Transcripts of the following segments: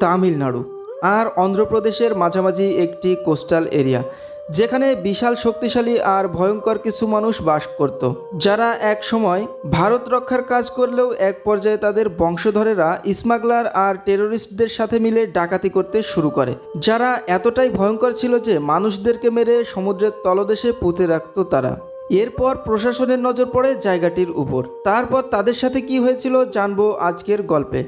তামিলনাড়ু আর অন্ধ্রপ্রদেশের মাঝামাঝি একটি কোস্টাল এরিয়া, যেখানে বিশাল শক্তিশালী আর ভয়ঙ্কর কিছু মানুষ বাস করত। যারা এক সময় ভারত রক্ষার কাজ করলেও এক পর্যায়ে তাদের বংশধরেরা স্মাগলার আর টেরোরিস্টদের সাথে মিলে ডাকাতি করতে শুরু করে। যারা এতটাই ভয়ঙ্কর ছিল যে মানুষদেরকে মেরে সমুদ্রের তলদেশে পুঁতে রাখত তারা। এরপর প্রশাসনের নজর পড়ে জায়গাটির উপর। তারপর তাদের সাথে কি হয়েছিল জানব আজকের গল্পে।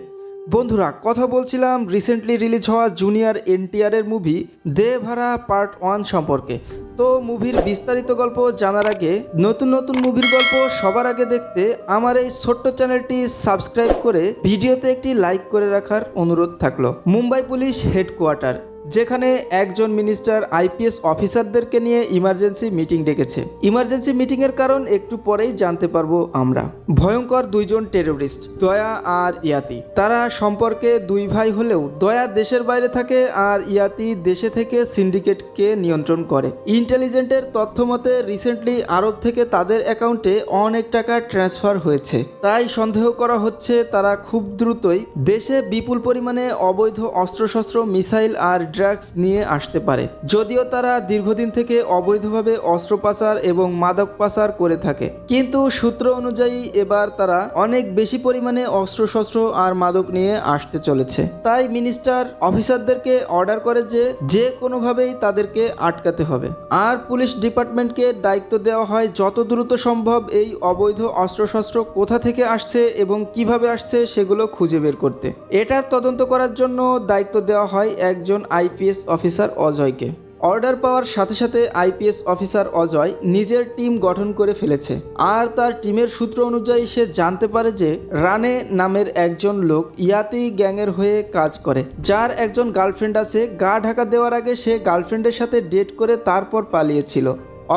বন্ধুরা, কথা বলছিলাম রিসেন্টলি রিলিজ হওয়া জুনিয়র এনটিআরের movie Devara part one সম্পর্কে। তো মুভির বিস্তারিত গল্প জানার আগে নতুন নতুন মুভির গল্প সবার আগে দেখতে আমার এই ছোট্ট চ্যানেলটি সাবস্ক্রাইব করে ভিডিওতে একটি লাইক করে রাখার অনুরোধ থাকল। মুম্বাই পুলিশ হেডকোয়ার্টার যেখানে একজন মিনিস্টার আইপিএস অফিসারদেরকে নিয়ে ইমার্জেন্সি মিটিং ডেকেছে। ইমার্জেন্সি মিটিংয়ের কারণ একটু পরেই জানতে পারব আমরা। ভয়ঙ্কর দুইজন টেরোরিস্ট, দয়া আর ইয়াতি। তারা সম্পর্কে দুই ভাই হলেও দয়া দেশের বাইরে থাকে আর ইয়াতি দেশে থেকে সিন্ডিকেটকে নিয়ন্ত্রণ করে। ইন্টেলিজেন্টের তথ্য মতে রিসেন্টলি আরব থেকে তাদের অ্যাকাউন্টে অনেক টাকা ট্রান্সফার হয়েছে। তাই সন্দেহ করা হচ্ছে তারা খুব দ্রুতই দেশে বিপুল পরিমাণে অবৈধ অস্ত্রশস্ত্র, মিসাইল আর ড্রাগস নিয়ে আসতে পারে। যদিও তারা দীর্ঘদিন থেকে অবৈধভাবে অস্ত্র পাচার এবং মাদক পাচার করে থাকে। কিন্তু সূত্র অনুযায়ী এবার তারা অনেক বেশি পরিমাণে অস্ত্রশস্ত্র আর মাদক নিয়ে আসতে চলেছে। তাই মিনিস্টার অফিসারদেরকে অর্ডার করে যে যে কোনোভাবেই তাদেরকে আটকাতে হবে। আর পুলিশ ডিপার্টমেন্টকে দায়িত্ব দেওয়া হয় যত দ্রুত সম্ভব এই অবৈধ অস্ত্রশস্ত্র কোথা থেকে আসছে এবং কীভাবে আসছে সেগুলো খুঁজে বের করতে। এটার তদন্ত করার জন্য দায়িত্ব দেওয়া হয় একজন আইপিএস অফিসার অজয়কে। অর্ডার পাওয়ার সাথে সাথে আইপিএস অফিসার অজয় নিজের টিম গঠন করে ফেলেছে। আর তার টিমের সূত্র অনুযায়ী সে জানতে পারে যে রানে নামের একজন লোক ইয়াতি গ্যাংয়ের হয়ে কাজ করে। যার একজন গার্লফ্রেন্ড আছে, গা ঢাকা দেওয়ার আগে সে গার্লফ্রেন্ডের সাথে ডেট করে তারপর পালিয়েছিল।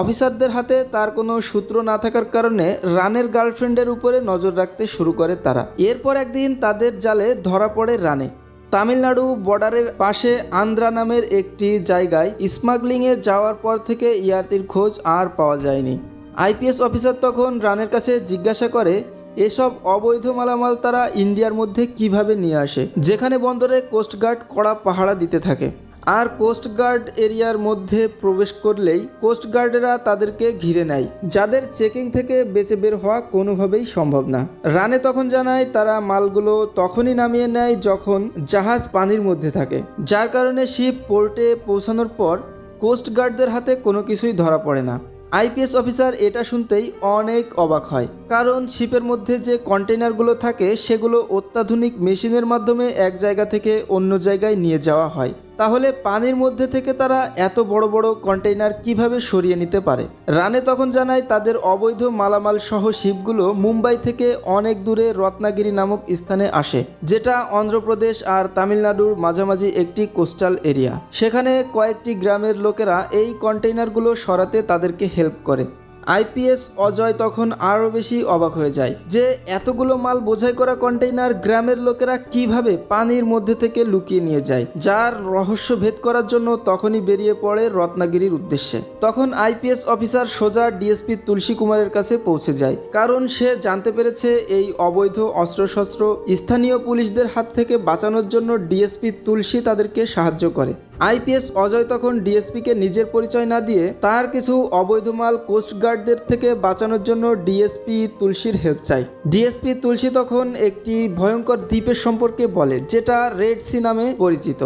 অফিসারদের হাতে তার কোনো সূত্র না থাকার কারণে রানের গার্লফ্রেন্ডের উপরে নজর রাখতে শুরু করে তারা। এরপর একদিন তাদের জালে ধরা পড়ে রানে। তামিলনাড়ু বর্ডারের পাশে আন্দ্রা নামের একটি জায়গায় স্মাগলিংয়ে যাওয়ার পর থেকে ইয়ারতির খোঁজ আর পাওয়া যায়নি। আইপিএস অফিসার তখন রানের কাছে জিজ্ঞাসা করে, এসব অবৈধ মালামাল তারা ইন্ডিয়ার মধ্যে কীভাবে নিয়ে আসে? যেখানে বন্দরে কোস্টগার্ড কড়া পাহারা দিতে থাকে। আর কোস্টগার্ড এরিয়ার মধ্যে প্রবেশ করলেই কোস্টগার্ডেরা তাদেরকে ঘিরে নেয়। যাদের চেকিং থেকে বেঁচে বের হওয়া কোনোভাবেই সম্ভব না। রানে তখন জানায়, তারা মালগুলো তখনই নামিয়ে নেয় যখন জাহাজ পানির মধ্যে থাকে। যার কারণে শিপ পোর্টে পৌঁছানোর পর কোস্টগার্ডদের হাতে কোনো কিছুই ধরা পড়ে না। আইপিএস অফিসার এটা শুনতেই অনেক অবাক হয়। কারণ শিপের মধ্যে যে কন্টেনারগুলো থাকে, সেগুলো অত্যাধুনিক মেশিনের মাধ্যমে এক জায়গা থেকে অন্য জায়গায় নিয়ে যাওয়া হয়। তাহলে পানির মধ্যে থেকে তারা এত বড় বড় কন্টেইনার কীভাবে সরিয়ে নিতে পারে? রানে তখন জানায় তাদের অবৈধ মালামাল সহ শিপগুলো মুম্বাই থেকে অনেক দূরে রত্নাগিরি নামক স্থানে আসে, যেটা অন্ধ্রপ্রদেশ আর তামিলনাড়ুর মাঝামাঝি একটি কোস্টাল এরিয়া। সেখানে কয়েকটি গ্রামের লোকেরা এই কন্টেইনারগুলো সরাতে তাদেরকে হেল্প করে। আইপিএস অজয় তখন আরও বেশি অবাক হয়ে যায় যে এতগুলো মাল বোঝাই করা কন্টেইনার গ্রামের লোকেরা কীভাবে পানির মধ্যে থেকে লুকিয়ে নিয়ে যায়, যার রহস্য ভেদ করার জন্য তখনই বেরিয়ে পড়ে রত্নাগিরির উদ্দেশ্যে। তখন আইপিএস অফিসার সোজা ডিএসপি তুলসী কুমারের কাছে পৌঁছে যায়, কারণ সে জানতে পেরেছে এই অবৈধ অস্ত্রশস্ত্র স্থানীয় পুলিশদের হাত থেকে বাঁচানোর জন্য ডিএসপি তুলসী তাদেরকে সাহায্য করে। আইপিএস অজয় তখন ডিএসপিকে নিজের পরিচয় না দিয়ে তার কিছু অবৈধ মাল কোস্টগার্ডদের থেকে বাঁচানোর জন্য ডিএসপি তুলসীর হেল্প চাই ডিএসপি তুলসী তখন একটি ভয়ঙ্কর দ্বীপের সম্পর্কে বলে, যেটা রেড সি নামে পরিচিত।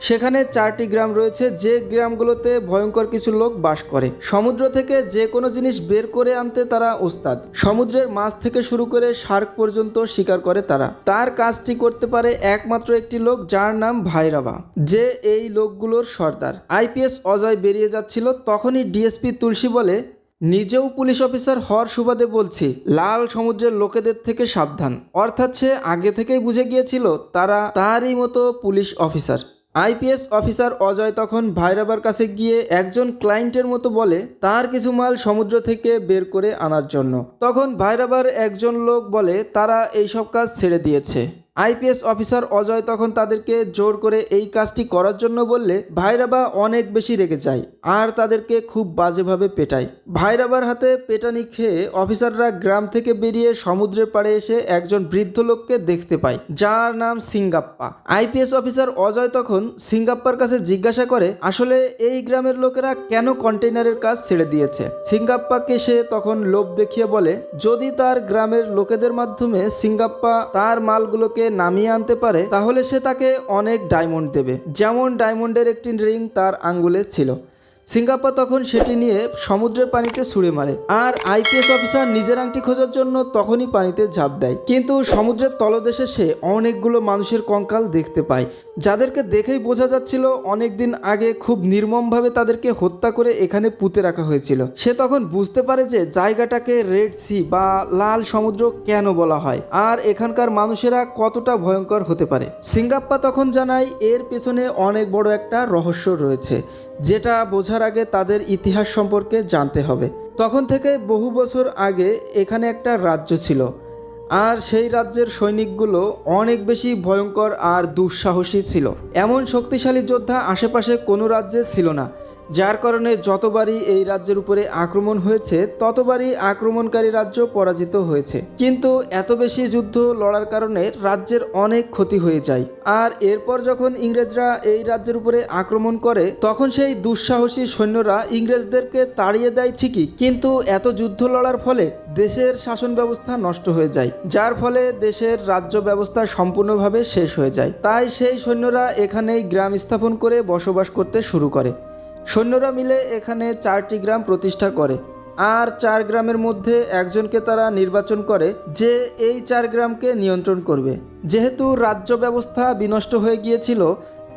সেখানে চারটি গ্রাম রয়েছে, যে গ্রামগুলোতে ভয়ঙ্কর কিছু লোক বাস করে। সমুদ্র থেকে যে কোনো জিনিস বের করে আনতে তারা ওস্তাদ। সমুদ্রের মাছ থেকে শুরু করে শার্ক পর্যন্ত শিকার করে তারা। তার কাজটি করতে পারে একমাত্র একটি লোক, যার নাম ভাইরাবা, যে এই লোকগুলোর সর্দার। আইপিএস অজয় বেরিয়ে যাচ্ছিল, তখনই ডিএসপি তুলসী বলে, নিজেও পুলিশ অফিসার হওয়ার সুবাদে বলছি, লাল সমুদ্রের লোকেদের থেকে সাবধান। অর্থাৎ সে আগে থেকেই বুঝে গিয়েছিল, তারা তারই মতো police officer. IPS officer Ajay তখন ভাইরাবার কাছে গিয়ে একজন ক্লায়েন্টের মতো বলে, তার কিছু মাল সমুদ্র থেকে বের করে আনার জন্য। তখন ভাইরাবার একজন লোক বলে, তারা এইসব কাজ ছেড়ে দিয়েছে। আইপিএস অফিসার অজয় তখন তাদেরকে জোর করে এই কাজটি করার জন্য বললে, ভাইরাবা অনেক বেশি রেগে যায় আর তাদেরকে খুব বাজেভাবে পেটায়। ভাইরাবার হাতে পেটানি খেয়ে অফিসাররা গ্রাম থেকে বেরিয়ে সমুদ্রের পাড়ে এসে একজন বৃদ্ধ লোককে দেখতে পায়, যার নাম সিঙ্গাপ্পা। আইপিএস অফিসার অজয় তখন সিঙ্গাপ্পার কাছে জিজ্ঞাসা করে, আসলে এই গ্রামের লোকেরা কেন কন্টেইনারের কাজ ছেড়ে দিয়েছে? সিঙ্গাপ্পাকে সে তখন লোভ দেখিয়ে বলে, যদি তার গ্রামের লোকেদের মাধ্যমে সিঙ্গাপ্পা তার মালগুলোকে নামিয়ে আনতে পারে, তাহলে সে তাকে অনেক ডায়মন্ড দেবে। যেমন ডায়মন্ডের একটি রিং তার আঙ্গুলে ছিল। সিঙ্গাপ্পা তখন সেটি নিয়ে সমুদ্রের পানিতে ছুঁড়ে মারে। আর আইপিএস অফিসার নিজের আংটি খোঁজার জন্য তখনই পানিতে ঝাঁপ দেয়। কিন্তু সমুদ্রের তলদেশে সে অনেকগুলো মানুষের কঙ্কাল দেখতে পায়, যাদেরকে দেখেই বোঝা যাচ্ছিল অনেকদিন আগে খুব নির্মমভাবে তাদেরকে হত্যা করে এখানে পুঁতে রাখা হয়েছিল। সে তখন বুঝতে পারে যে জায়গাটাকে রেড সি বা লাল সমুদ্র কেন বলা হয়, আর এখানকার মানুষেরা কতটা ভয়ঙ্কর হতে পারে। সিঙ্গাপ্পা তখন জানায়, এর পেছনে অনেক বড় একটা রহস্য রয়েছে, যেটা বোঝার আগে তাদের ইতিহাস সম্পর্কে জানতে হবে। তখন থেকে বহু বছর আগে এখানে একটা রাজ্য ছিল। আর সেই রাজ্যের সৈনিকগুলো অনেক বেশি ভয়ঙ্কর আর দুঃসাহসী ছিল। এমন শক্তিশালী যোদ্ধা আশেপাশে কোনো রাজ্যে ছিল না। যার কারণে যতবারই এই রাজ্যের উপরে আক্রমণ হয়েছে, ততবারই আক্রমণকারী রাজ্য পরাজিত হয়েছে। কিন্তু এত বেশি যুদ্ধ লড়ার কারণে রাজ্যের অনেক ক্ষতি হয়ে যায়। আর এরপর যখন ইংরেজরা এই রাজ্যের উপরে আক্রমণ করে, তখন সেই দুঃসাহসী সৈন্যরা ইংরেজদেরকে তাড়িয়ে দেয় ঠিকই, কিন্তু এত যুদ্ধ লড়ার ফলে দেশের শাসন ব্যবস্থা নষ্ট হয়ে যায়, যার ফলে দেশের রাজ্য ব্যবস্থা সম্পূর্ণভাবে শেষ হয়ে যায়। তাই সেই সৈন্যরা এখানেই গ্রাম স্থাপন করে বসবাস করতে শুরু করে। সৈন্যরা মিলে এখানে চারটি গ্রাম প্রতিষ্ঠা করে। আর চার গ্রামের মধ্যে একজনকে তারা নির্বাচন করে, যে এই চার গ্রামকে নিয়ন্ত্রণ করবে। যেহেতু রাজ্য ব্যবস্থা বিনষ্ট হয়ে গিয়েছিল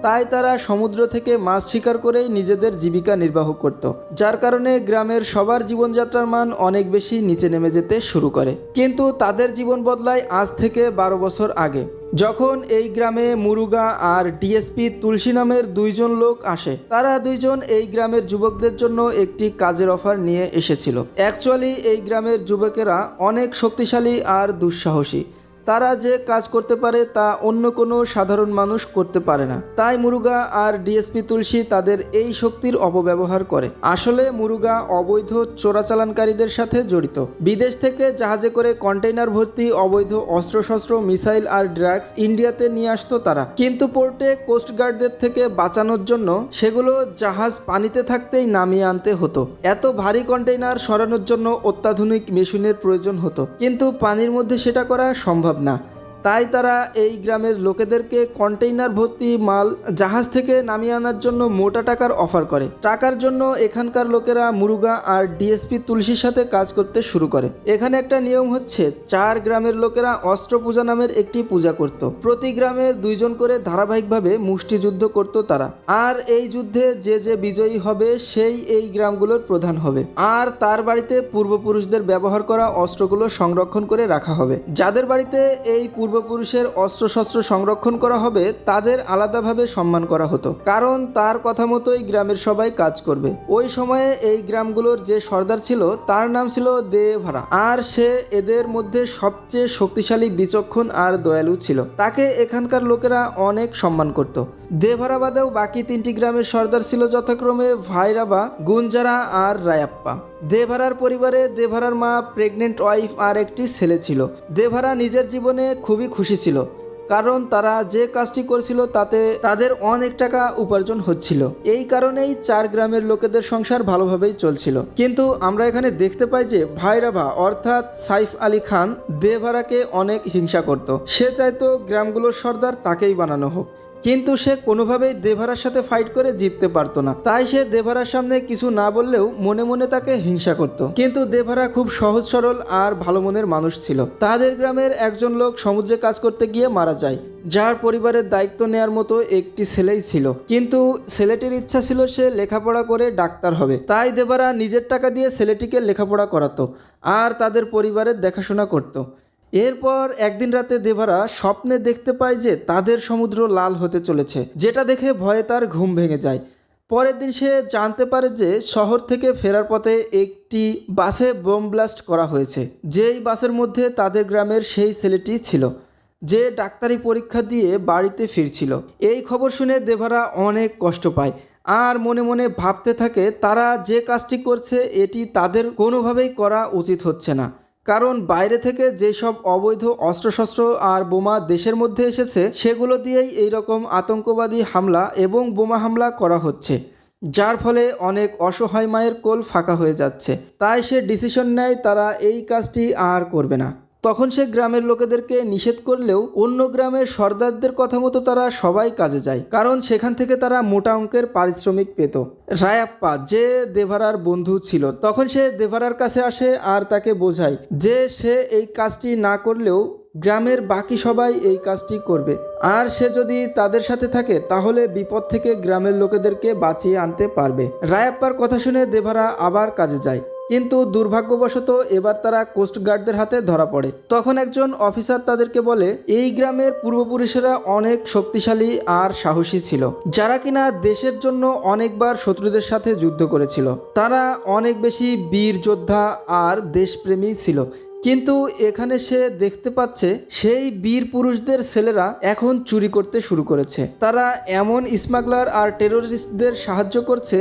তাই তারা সমুদ্র থেকে মাছ শিকার করেই নিজেদের জীবিকা নির্বাহ করত, যার কারণে গ্রামের সবার জীবনযাত্রার মান অনেক বেশি নিচে নেমে যেতে শুরু করে। কিন্তু তাদের জীবন বদলায় আজ থেকে বারো বছর আগে, যখন এই গ্রামে মুরুগা আর ডিএসপি তুলসী নামের দুইজন লোক আসে। তারা দুইজন এই গ্রামের যুবকদের জন্য একটি কাজের অফার নিয়ে এসেছিল। অ্যাকচুয়ালি এই গ্রামের যুবকেরা অনেক শক্তিশালী আর দুঃসাহসী। তারা যে কাজ করতে পারে তা অন্য কোনো সাধারণ মানুষ করতে পারে না। তাই মুরুগা আর ডিএসপি তুলসী তাদের এই শক্তির অপব্যবহার করে। আসলে মুরুগা অবৈধ চোরাচালানকারীদের সাথে জড়িত। বিদেশ থেকে জাহাজে করে কন্টেইনার ভর্তি অবৈধ অস্ত্রশস্ত্র, মিসাইল আর ড্রাগস ইন্ডিয়াতে নিয়ে আসতো তারা। কিন্তু পোর্টে কোস্টগার্ডদের থেকে বাঁচানোর জন্য সেগুলো জাহাজ পানিতে থাকতেই নামিয়ে আনতে হতো। এত ভারী কন্টেইনার সরানোর জন্য অত্যাধুনিক মেশিনের প্রয়োজন হতো। কিন্তু পানির মধ্যে সেটা করা সম্ভব না। তাই তারা এই গ্রামের লোকেদেরকে কন্টেইনার ভর্তি মাল, জাহাজ থেকে নামিয়ে আনার জন্য মোটা টাকার অফার করে। টাকার জন্য এখানকার লোকেরা মুরুগা আর ডিএসপি তুলসীর সাথে কাজ করতে শুরু করে। এখানে একটা নিয়ম হচ্ছে, চার গ্রামের লোকেরা অস্ত্র পূজা নামের একটি পূজা করত। প্রতি গ্রামে দুইজন করে ধারাবাহিকভাবে মুষ্টিযুদ্ধ করত তারা। আর এই যুদ্ধে যে যে বিজয়ী হবে, সেই এই গ্রামগুলোর প্রধান হবে। আর তার বাড়িতে পূর্বপুরুষদের ব্যবহার করা অস্ত্রগুলো সংরক্ষণ করে রাখা হবে। যাদের বাড়িতে এই পূর্বপুরুষের অস্ত্রশস্ত্র সংরক্ষণ করা হবে, তাদের আলাদাভাবে সম্মান করা হতো। কারণ তার কথা মতোই গ্রামের সবাই কাজ করবে। ওই সময়ে এই গ্রামগুলোর যে সর্দার ছিল, তার নাম ছিল দেভারা আর সে এদের মধ্যে সবচেয়ে শক্তিশালী, বিচক্ষণ আর দয়ালু ছিল। তাকে এখানকার লোকেরা অনেক সম্মান করত। দেভারা বাদেও বাকি তিনটি গ্রামের সর্দার ছিল যথাক্রমে ভাইরাবা, গুঞ্জারা আর রায়াপ্পা। দেভারার পরিবারে দেভারার মা প্রেগনেন্ট ওয়াইফ আর একটি ছেলে ছিল। দেভারা নিজের জীবনে খুবই খুশি ছিল, কারণ তারা যে কাজটি করেছিল তাতে তাদের অনেক টাকা উপার্জন হচ্ছিল। এই কারণেই চার গ্রামের লোকেদের সংসার ভালোভাবেই চলছিল। কিন্তু আমরা এখানে দেখতে পাই যে ভাইরাভা অর্থাৎ সাইফ আলী খান, দেভারাকে অনেক হিংসা করত। সে চাইতো গ্রামগুলোর সর্দার তাকেই বানানো হোক। কিন্তু সে কোনোভাবেই দেভারার সাথে ফাইট করে জিততে পারতো না। তাই সে দেভারার সামনে কিছু না বললেও মনে মনে তাকে হিংসা করত। কিন্তু দেভারা খুব সহজ সরল আর ভালো মনের মানুষ ছিল। তাদের গ্রামের একজন লোক সমুদ্রে কাজ করতে গিয়ে মারা যায়। যার পরিবারের দায়িত্ব নেয়ার মতো একটি ছেলেই ছিল। কিন্তু ছেলেটির ইচ্ছা ছিল সে লেখাপড়া করে ডাক্তার হবে। তাই দেভারা নিজের টাকা দিয়ে ছেলেটিকে লেখাপড়া করাতো। আর তাদের পরিবারের দেখাশোনা করতো। এরপর একদিন রাতে দেভারা স্বপ্নে দেখতে পায় যে তাদের সমুদ্র লাল হতে চলেছে, যেটা দেখে ভয়ে তার ঘুম ভেঙে যায়। পরের দিন সে জানতে পারে যে শহর থেকে ফেরার পথে একটি বাসে বোম ব্লাস্ট করা হয়েছে, যেই বাসের মধ্যে তাদের গ্রামের সেই ছেলেটি ছিল, যে ডাক্তারি পরীক্ষা দিয়ে বাড়িতে ফিরছিল। এই খবর শুনে দেভারা অনেক কষ্ট পায় আর মনে মনে ভাবতে থাকে, তারা যে কাজটি করছে, এটি তাদের কোনোভাবেই করা উচিত হচ্ছে না। কারণ বাইরে থেকে যেসব অবৈধ অস্ত্রশস্ত্র আর বোমা দেশের মধ্যে এসেছে, সেগুলো দিয়েই এই রকম আতঙ্কবাদী হামলা এবং বোমা হামলা করা হচ্ছে, যার ফলে অনেক অসহায় মায়ের কোল ফাঁকা হয়ে যাচ্ছে। তাই সে ডিসিশন নেয়, তারা এই কাজটি আর করবে না। তখন সে গ্রামের লোকেদেরকে নিষেধ করলেও অন্য গ্রামের সর্দারদের কথা মতো তারা সবাই কাজে যায়, কারণ সেখান থেকে তারা মোটা অঙ্কের পারিশ্রমিক পেত। রায়াপ্পা, যে দেভারার বন্ধু ছিল, তখন সে দেভারার কাছে আসে আর তাকে বোঝায় যে সে এই কাজটি না করলেও গ্রামের বাকি সবাই এই কাজটি করবে। আর সে যদি তাদের সাথে থাকে, তাহলে বিপদ থেকে গ্রামের লোকেদেরকে বাঁচিয়ে আনতে পারবে। রায়াপ্পার কথা শুনে দেভারা আবার কাজে যায়। কিন্তু দুর্ভাগ্যবশত এবার তারা কোস্টগার্ডদের হাতে ধরা পড়ে। তখন একজন অফিসার তাদেরকে বলে, এই গ্রামের পূর্বপুরুষেরা অনেক শক্তিশালী আর সাহসী ছিল, যারা কিনা দেশের জন্য অনেকবার শত্রুদের সাথে যুদ্ধ করেছিল। তারা অনেক বেশি বীর যোদ্ধা আর দেশপ্রেমী ছিল, কিন্তু এখানে সে দেখতে পাচ্ছে, সেই বীর পুরুষদের ছেলেরা এখন চুরি করতে শুরু করেছে। তারা এমন স্মাগলার আর টেরোরিস্টদের সাহায্য করছে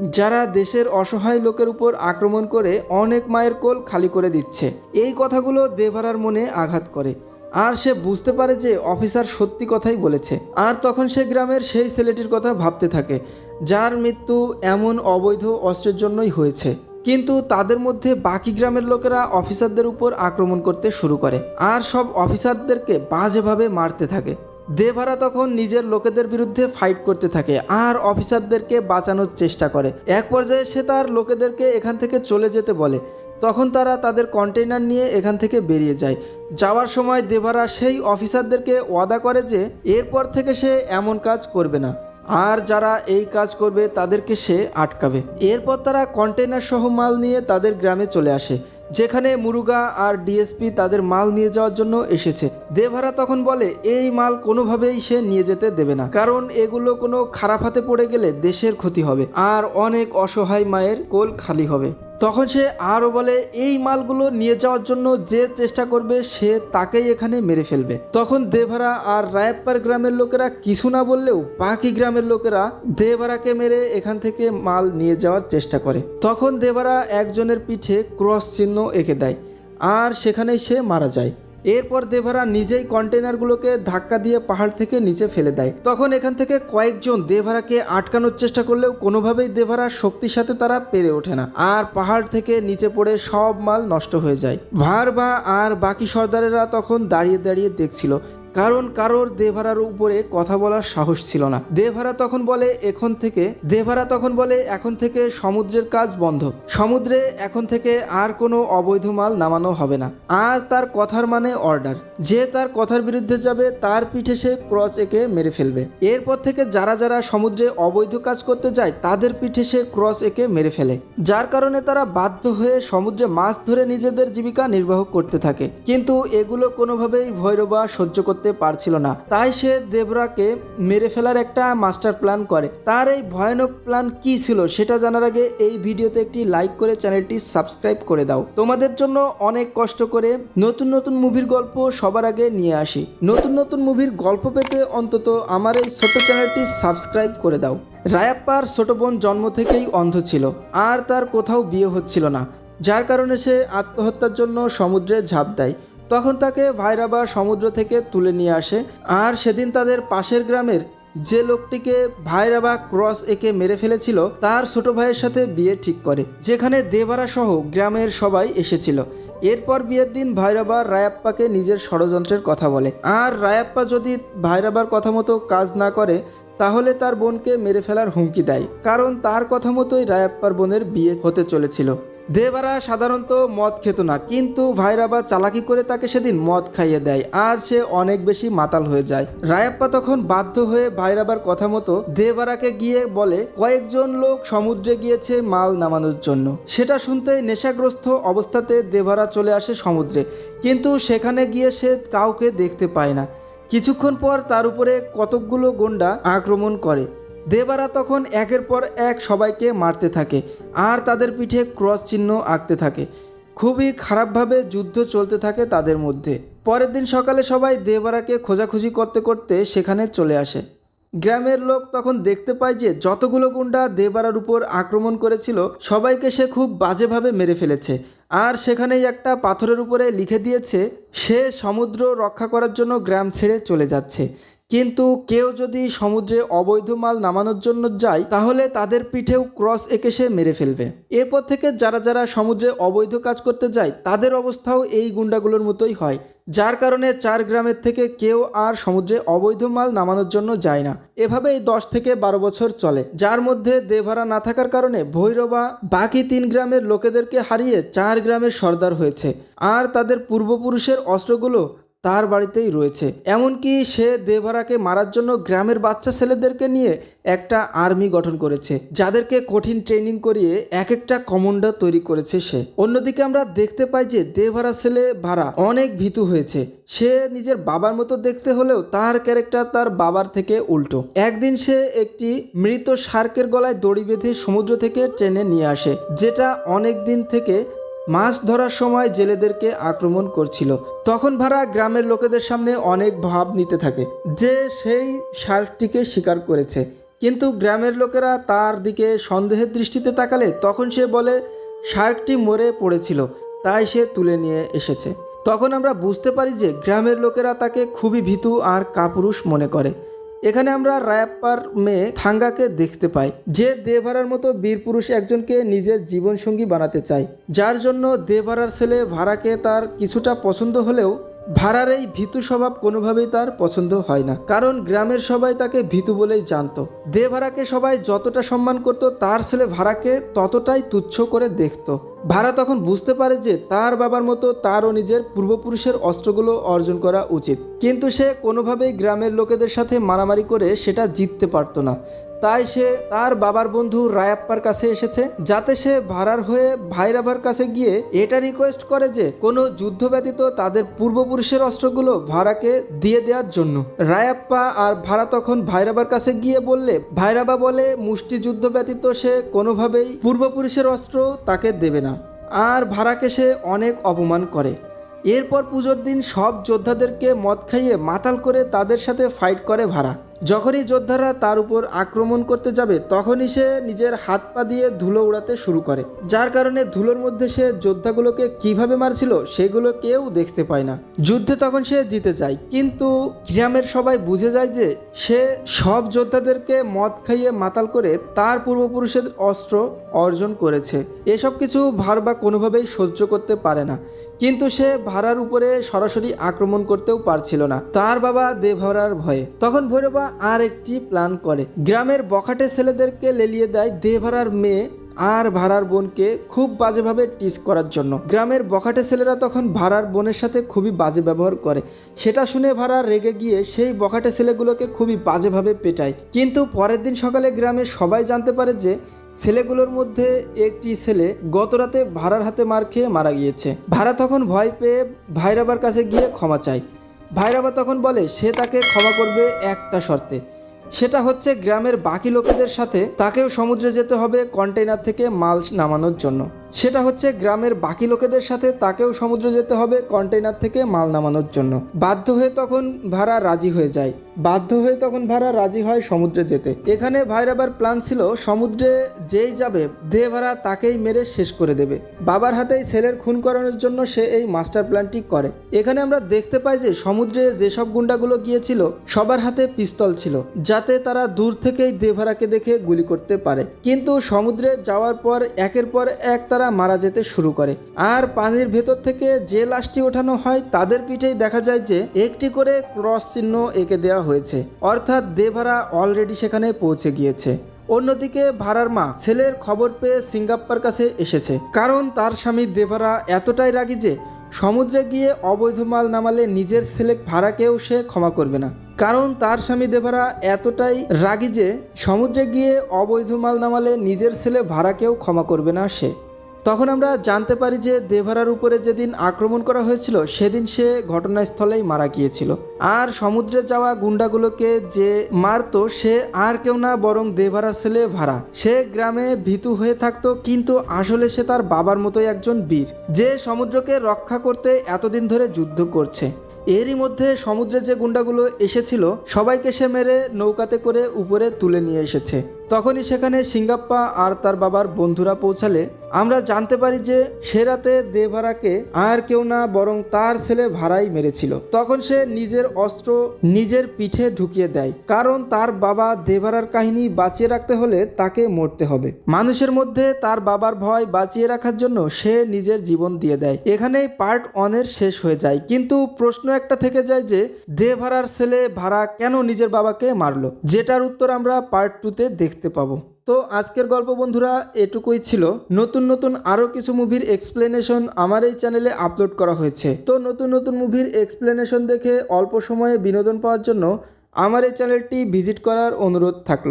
যারা দেশের অসহায় লোকের উপর আক্রমণ করে অনেক মায়ের কোল খালি করে দিচ্ছে। এই কথাগুলো দেভারার মনে আঘাত করে। আর সে বুঝতে পারে যে অফিসার সত্যি কথাই বলেছে। আর তখন সে গ্রামের সেই ছেলেটির কথা ভাবতে থাকে, যার মৃত্যু এমন অবৈধ অস্ত্রের জন্যই হয়েছে। কিন্তু তাদের মধ্যে বাকি গ্রামের লোকেরা অফিসারদের উপর আক্রমণ করতে শুরু করে। আর সব অফিসারদেরকে বাজেভাবে মারতে থাকে। দেভারা তখন নিজের লোকেদের বিরুদ্ধে ফাইট করতে থাকে আর অফিসারদেরকে বাঁচানোর চেষ্টা করে। এক পর্যায়ে সে তার লোকেদেরকে এখান থেকে চলে যেতে বলে। তখন তারা তাদের কন্টেইনার নিয়ে এখান থেকে বেরিয়ে যায়। যাওয়ার সময় দেভারা সেই অফিসারদেরকে ওয়াদা করে যে এরপর থেকে সে এমন কাজ করবে না। আর যারা এই কাজ করবে তাদেরকে সে আটকাবে। এরপর তারা কন্টেইনার সহ মাল নিয়ে তাদের গ্রামে চলে আসে। যেখানে মুরুগা আর ডিএসপি তাদের মাল নিয়ে যাওয়ার জন্য এসেছে। দেভারা তখন বলে, এই মাল কোনোভাবেই সে নিয়ে যেতে দেবে না। কারণ এগুলো কোনো খারাপ হাতে পড়ে গেলে দেশের ক্ষতি হবে। আর অনেক অসহায় মায়ের কোল খালি হবে। তখন সে আরও বলে, এই মালগুলো নিয়ে যাওয়ার জন্য যে চেষ্টা করবে, সে তাকেই এখানে মেরে ফেলবে। তখন দেভারা আর রায়প্পার গ্রামের লোকেরা কিছু না বললেও বাকি গ্রামের লোকেরা দেভারাকে মেরে এখান থেকে মাল নিয়ে যাওয়ার চেষ্টা করে। তখন দেভারা একজনের পিঠে ক্রস চিহ্ন এঁকে দেয়, আর সেখানেই সে মারা যায়। এরপর দেভারা নিজেই কন্টেনারগুলোকে ধাক্কা দিয়ে পাহাড় থেকে নিচে ফেলে দেয়। তখন এখান থেকে কয়েকজন দেভারাকে আটকানোর চেষ্টা করলেও কোনোভাবেই দেভারা শক্তির সাথে তারা পেরে ওঠে না। আর পাহাড় থেকে নিচে পড়ে সব মাল নষ্ট হয়ে যায়। ভার বা আর বাকি সর্দারেরা তখন দাঁড়িয়ে দাঁড়িয়ে দেখছিল কারণ কারোর দেভারার উপরে কথা বলার সাহস ছিল না। দেভারা তখন বলে, এখন থেকে দেভারা তখন বলে, এখন থেকে সমুদ্রের কাজ বন্ধ। সমুদ্রে এখন থেকে আর কোনো অবৈধ মাল নামানো হবে না। আর তার কথার মানে অর্ডার। যে তার কথার বিরুদ্ধে যাবে, তার পিঠে সে ক্রচ এঁকে মেরে ফেলবে। এরপর থেকে যারা যারা সমুদ্রে অবৈধ কাজ করতে যায়, তাদের পিঠে সে ক্রস এঁকে মেরে ফেলে। যার কারণে তারা বাধ্য হয়ে সমুদ্রে মাছ ধরে নিজেদের জীবিকা নির্বাহ করতে থাকে। কিন্তু এগুলো কোনোভাবেই ভৈরবা সহ্য করতে পারছিল না। তাই সে দেবরাকে মেরে ফেলার একটা মাস্টার প্ল্যান করে। তার এই ভয়ানক প্ল্যান কি ছিল সেটা জানার আগে এই ভিডিওতে একটি লাইক করে চ্যানেলটি সাবস্ক্রাইব করে দাও। তোমাদের জন্য অনেক কষ্ট করে নতুন নতুন মুভির গল্প সবার আগে নিয়ে আসি। নতুন নতুন মুভির গল্প পেতে অন্তত আমার এই ছোট চ্যানেলটি সাবস্ক্রাইব করে দাও। রায়াপ্পার ছোট বোন জন্ম থেকেই অন্ধ ছিল, আর তার কোথাও বিয়ে হচ্ছিল না, যার কারণে সে আত্মহত্যার জন্য সমুদ্রে ঝাঁপ দেয়। তখন তাকে ভাইরাবা সমুদ্র থেকে তুলে নিয়ে আসে। আর সেদিন তাদের পাশের গ্রামের যে লোকটিকে ভাইরাবা ক্রস একে মেরে ফেলেছিল, তার ছোট ভাইয়ের সাথে বিয়ে ঠিক করে, যেখানে দেবারা সহ গ্রামের সবাই এসেছিল। এরপর বিয়ের দিন ভাইরাবা রায়াপ্পাকে নিজের ষড়যন্ত্রের কথা বলে। আর রায়াপ্পা যদি ভাইরাবার কথা মতো কাজ না করে, তাহলে তার বোনকে মেরে ফেলার হুমকি দেয়। কারণ তার কথা মতোই রায়াপ্পার বোনের বিয়ে হতে চলেছিল। দেবারা সাধারণত মদ খেত না, কিন্তু ভাইরাবা চালাকি করে তাকে সেদিন মদ খাইয়ে দেয়, আর সে অনেক বেশি মাতাল হয়ে যায়। রায়াপ্পা তখন বাধ্য হয়ে ভাইরাবার কথা মতো দেবারাকে গিয়ে বলে, কয়েকজন লোক সমুদ্রে গিয়েছে মাল নামানোর জন্য। সেটা শুনতে নেশাগ্রস্ত অবস্থাতে দেবারা চলে আসে সমুদ্রে, কিন্তু সেখানে গিয়ে সে কাউকে দেখতে পায় না। কিছুক্ষণ পর তার উপরে কতকগুলো গন্ডা আক্রমণ করে। দেবারা তখন একের পর এক সবাইকে মারতে থাকে আর তাদের পিঠে ক্রস চিহ্ন আঁকতে থাকে। খুবই খারাপভাবে যুদ্ধ চলতে থাকে তাদের মধ্যে। পরের দিন সকালে সবাই দেবারাকে খোঁজাখুঁজি করতে করতে সেখানে চলে আসে। গ্রামের লোক তখন দেখতে পায় যে যতগুলো গুন্ডা দেবারার উপর আক্রমণ করেছিল, সবাইকে সে খুব বাজেভাবে মেরে ফেলেছে। আর সেখানেই একটা পাথরের উপরে লিখে দিয়েছে, সে সমুদ্র রক্ষা করার জন্য গ্রাম ছেড়ে চলে যাচ্ছে। কিন্তু কেউ যদি সমুদ্রে অবৈধ মাল নামানোর জন্য যায়, তাহলে তাদের পিঠেও ক্রস এঁকে সে মেরে ফেলবে। এরপর থেকে যারা যারা সমুদ্রে অবৈধ কাজ করতে যায়, তাদের অবস্থাও এই গুন্ডাগুলোর মতোই হয়। যার কারণে চার গ্রামের থেকে কেউ আর সমুদ্রে অবৈধ মাল নামানোর জন্য যায় না। এভাবেই দশ থেকে বারো বছর চলে। যার মধ্যে দেভারা না থাকার কারণে ভৈরবা, বাকি তিন গ্রামের লোকেদেরকে হারিয়ে চার গ্রামের সর্দার হয়েছে। আর তাদের পূর্বপুরুষের অস্ত্রগুলো তার বাড়িতেই রয়েছে। এমনকি সে দেভারাকে মারার জন্য গ্রামের বাচ্চা ছেলেদেরকে নিয়ে একটা আর্মি গঠন করেছে, যাদেরকে কঠিন ট্রেনিং করিয়ে এক একটা কমান্ডার তৈরি করেছে সে। অন্যদিকে আমরা দেখতে পাই যে দেভারা ছেলে ভাড়া অনেক ভীতু হয়েছে। সে নিজের বাবার মতো দেখতে হলেও তার ক্যারেক্টার তার বাবার থেকে উল্টো। একদিন সে একটি মৃত শার্কের গলায় দড়ি বেঁধে সমুদ্র থেকে ট্রেনে নিয়ে আসে, যেটা অনেক দিন থেকে মাছ ধরার সময় জেলেদেরকে আক্রমণ করছিল। তখন ভাড়া গ্রামের লোকেদের সামনে অনেক ভাব নিতে থাকে যে সেই শার্কটিকে শিকার করেছে। কিন্তু গ্রামের লোকেরা তার দিকে সন্দেহের দৃষ্টিতে তাকালে তখন সে বলে শার্কটি মরে পড়েছিল, তাই সে তুলে নিয়ে এসেছে। তখন আমরা বুঝতে পারি যে গ্রামের লোকেরা তাকে খুবই ভীতু আর কাপুরুষ মনে করে। এখানে আমরা রায়াপ্পার মেয়ে থাঙ্গাকে দেখতে পাই। যে দেভারার মতো বীর পুরুষ একজনকে নিজের জীবনসঙ্গী বানাতে চায়। যার জন্য দেভারার ছেলে ভাড়াকে তার কিছুটা পছন্দ হলেও ভাড়ার এই ভীতু স্বভাব কোনোভাবেই তার পছন্দ হয় না। কারণ গ্রামের সবাই তাকে ভীতু বলেই জানতো। দেভারাকে সবাই যতটা সম্মান করত, তার ছেলে ভাড়াকে ততটাই তুচ্ছ করে দেখত। ভাড়া তখন বুঝতে পারে যে তার বাবার মতো তারও নিজের পূর্বপুরুষের অস্ত্রগুলো অর্জন করা উচিত। কিন্তু সে কোনোভাবেই গ্রামের লোকেদের সাথে মারামারি করে সেটা জিততে পারতো না। তাই সে তার বাবার বন্ধু রায়াপ্পার কাছে এসেছে, যাতে সে ভাড়ার হয়ে ভাইরাভার কাছে গিয়ে এটা রিকোয়েস্ট করে যে কোনো যুদ্ধ ব্যতীত তাদের পূর্বপুরুষের অস্ত্রগুলো ভাড়াকে দিয়ে দেওয়ার জন্য। রায়াপ্পা আর ভাড়া তখন ভাইরাবার কাছে গিয়ে বললে, ভাইরাবা বলে মুষ্টিযুদ্ধ ব্যতীত সে কোনোভাবেই পূর্বপুরুষের অস্ত্র তাকে দেবে না। আর ভাড়াকে সে অনেক অপমান করে। এরপর পুজোর দিন সব যোদ্ধাদেরকে মদ খাইয়ে মাতাল করে তাদের সাথে ফাইট করে ভাড়া। যখনই যোদ্ধারা তার উপর আক্রমণ করতে যাবে, তখনই সে নিজের হাত পা দিয়ে ধুলো উড়াতে শুরু করে। যার কারণে ধুলোর মধ্যে সে যোদ্ধাগুলোকে কীভাবে মারছিল, সেগুলো কেউ দেখতে পায় না। যুদ্ধে তখন সে জিতে যায়। কিন্তু গ্রামের সবাই বুঝে যায় যে, সে সব যোদ্ধাদেরকে মদ খাইয়ে মাতাল করে তার পূর্বপুরুষের অস্ত্র অর্জন করেছে। এসব কিছু ভারবা কোনোভাবেই সহ্য করতে পারে না। কিন্তু সে ভাড়ার উপরে সরাসরি আক্রমণ করতেও পারছিল না। তার বাবা দেভারার ভয়ে। তখন ভৈরবা আর একটি প্ল্যান করে। গ্রামের বখাটে ছেলেদেরকে লেলিয়ে দেয় দেভারার মেয়ে আর ভাড়ার বোনকে খুব বাজেভাবে টিস করার জন্য। গ্রামের বখাটে ছেলেরা তখন ভাড়ার বোনের সাথে খুবই বাজে ব্যবহার করে। সেটা শুনে ভাড়া রেগে গিয়ে সেই বখাটে ছেলেগুলোকে খুবই বাজেভাবে পেটায়। কিন্তু পরের দিন সকালে গ্রামে সবাই জানতে পারে যে ছেলেগুলোর মধ্যে একটি ছেলে গত রাতে ভাড়ার হাতে মার খেয়ে মারা গিয়েছে। ভাড়া তখন ভয় পেয়ে ভাইরাবার কাছে গিয়ে ক্ষমা চায়। ভাইরাবা তখন বলে, সে তাকে ক্ষমা করবে একটা শর্তে। সেটা হচ্ছে গ্রামের বাকি লোকেদের সাথে তাকেও সমুদ্রে যেতে হবে কন্টেইনার থেকে মাল নামানোর জন্য। সেটা হচ্ছে গ্রামের বাকি লোকেদের সাথে তাকেও সমুদ্রে যেতে হবে কন্টেইনার থেকে মাল নামানোর জন্য। বাধ্য হয়ে তখন ভাড়া রাজি হয়ে যায়। বাধ্য হয়ে তখন ভাড়া রাজি হয় সমুদ্রে যেতে। এখানে ভাইরাবার প্ল্যান ছিল, সমুদ্রে যেই যাবে দে ভাড়া তাকেই মেরে শেষ করে দেবে। বাবার হাতেই ছেলের খুন করানোর জন্য সে এই মাস্টার প্ল্যানটি করে। এখানে আমরা দেখতে পাই যে, সমুদ্রে যেসব গুন্ডাগুলো গিয়েছিল, সবার হাতে পিস্তল ছিল, যাতে তারা দূর থেকেই দে ভাড়াকে দেখে গুলি করতে পারে। কিন্তু সমুদ্রে যাওয়ার পর, একের পর এক তারা মারা যেতে শুরু করে। আর পানির ভেতর থেকে যে লাশটি ওঠানো হয়, তাদের পিঠেই দেখা যায় যে একটি করে ক্রস চিহ্ন এঁকে দেওয়া হয়েছে। অর্থাৎ দেভারা অলরেডি সেখানে পৌঁছে গিয়েছে। অন্যদিকে ভাড়ার মা ছেলের খবর পেয়ে সিঙ্গাপ্পার কাছে এসেছে। কারণ তার স্বামী দেভারা এতটাই রাগী যে সমুদ্রে গিয়ে অবৈধ মাল নামালে নিজের ছেলে ভাড়াকেও সে ক্ষমা করবে না। কারণ তার স্বামী দেভারা এতটাই রাগী যে সমুদ্রে গিয়ে অবৈধ মাল নামালে নিজের ছেলে ভাড়াকেও ক্ষমা করবে না সে। তখন আমরা জানতে পারি যে দেভারার উপরে যেদিন আক্রমণ করা হয়েছিল, সেদিন সে ঘটনাস্থলেই মারা গিয়েছিল। আর সমুদ্রে যাওয়া গুন্ডাগুলোকে যে মারতো, সে আর কেউ না, বরং দেভারার ছেলে ভাড়া সে গ্রামে ভীতু হয়ে থাকতো, কিন্তু আসলে সে তার বাবার মতোই একজন বীর, যে সমুদ্রকে রক্ষা করতে এতদিন ধরে যুদ্ধ করছে। এরই মধ্যে সমুদ্রে যে গুন্ডাগুলো এসেছিল, সবাইকে সে মেরে নৌকাতে করে উপরে তুলে নিয়ে এসেছে। তখনই সেখানে সিঙ্গাপ্পা আর তার বাবার বন্ধুরা পৌঁছালে। আমরা জানতে পারি যে সে রাতে দেভারাকে আর কেউ না, বরং তার ছেলে ভাড়াই মেরেছিল। তখন সে নিজের অস্ত্র নিজের পিঠে ঢুকিয়ে দেয়, কারণ তার বাবা দেভারার কাহিনী বাঁচিয়ে রাখতে হলে তাকে মরতে হবে। মানুষের মধ্যে তার বাবার ভয় বাঁচিয়ে রাখার জন্য সে নিজের জীবন দিয়ে দেয়। এখানেই পার্ট ওয়ানের শেষ হয়ে যায়। কিন্তু প্রশ্ন একটা থেকে যায় যে দেভারার ছেলে ভাড়া কেন নিজের বাবাকে মারলো? যেটার উত্তর আমরা পার্ট টুতে দেখতে পাবো। তো আজকের গল্প বন্ধুরা এটুকুই ছিল। নতুন নতুন আরও কিছু মুভির এক্সপ্লেনেশন আমার এই চ্যানেলে আপলোড করা হয়েছে। তো নতুন নতুন মুভির এক্সপ্লেনেশন দেখে অল্প সময়ে বিনোদন পাওয়ার জন্য আমার এই চ্যানেলটি ভিজিট করার অনুরোধ থাকল।